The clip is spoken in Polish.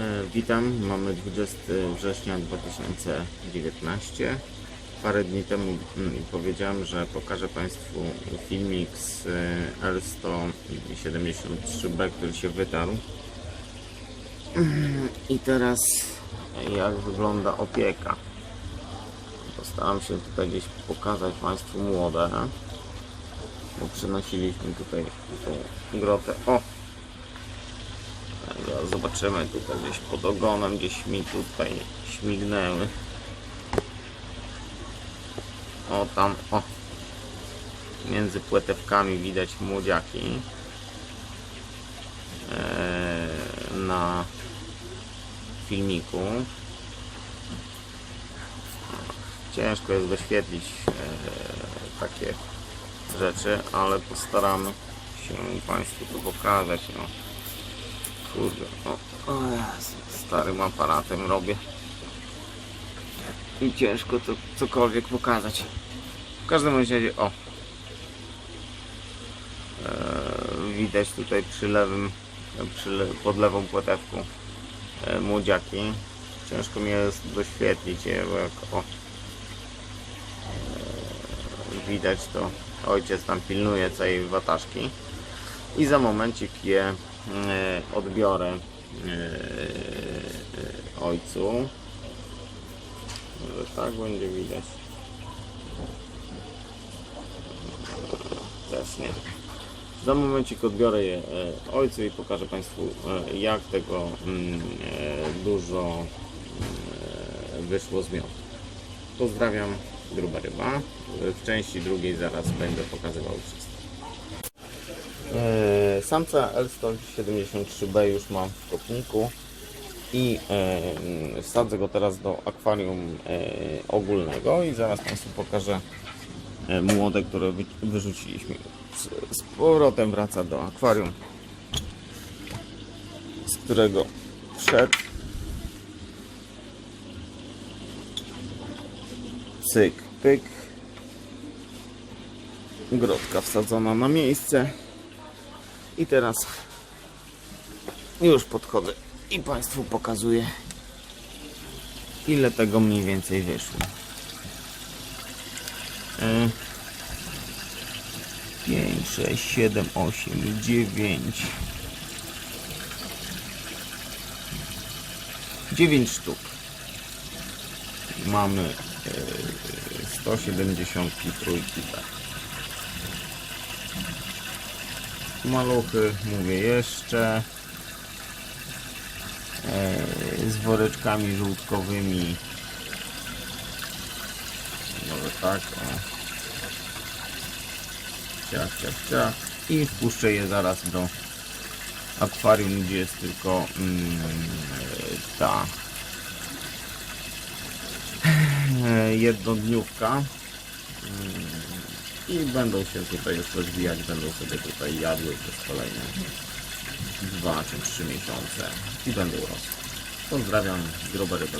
E, Witam, mamy 20 września 2019. Parę dni temu mm, powiedziałem, że pokażę Państwu filmik z e, L173B, który się wytarł. I teraz jak wygląda opieka. Postaram się tutaj gdzieś pokazać Państwu młode. Bo przynosiliśmy tutaj tą grotę. O! Zobaczymy tutaj gdzieś pod ogonem, gdzieś mi tutaj śmignęły. O tam, o. Między płetewkami widać młodziaki. Eee, na filmiku. Ciężko jest wyświetlić eee, takie rzeczy, ale postaramy się Państwu to pokazać. No. Kurde, o, o starym aparatem robię. I ciężko to cokolwiek pokazać. W każdym razie, o. E, widać tutaj przy lewym, przy pod lewą płetewką e, młodziaki. Ciężko mi jest doświetlić je, bo jak o. E, widać to ojciec tam pilnuje całej wataszki i za momencik je odbiorę e, ojcu. Może tak będzie widać. Też nie. Za momencik odbiorę je e, ojcu i pokażę Państwu e, jak tego mm, e, dużo mm, wyszło z miodu. Pozdrawiam, gruba ryba. W części drugiej zaraz będę pokazywał wszystko. E, Samca L173B już mam w kotniku i wsadzę go teraz do akwarium e, ogólnego i zaraz Państwu pokażę e, młode, które wy, wyrzuciliśmy. Z powrotem wraca do akwarium, z którego wszedł. Cyk, pyk. Grotka wsadzona na miejsce. I teraz już podchodzę i Państwu pokazuję ile tego mniej więcej wyszło. E, 5, 6, 7, 8, 9 9 sztuk. Mamy e, 173 tak. Maluchy, mówię jeszcze. E, z woreczkami żółtkowymi. Może tak o. ciach, ciach, ciach. I wpuszczę je zaraz do akwarium, gdzie jest tylko mm, ta. E, jednodniówka Mm, i będą się tutaj już rozwijać, będą sobie tutaj jadły przez kolejne dwa czy trzy miesiące i będą rosły. Pozdrawiam, grube ryby.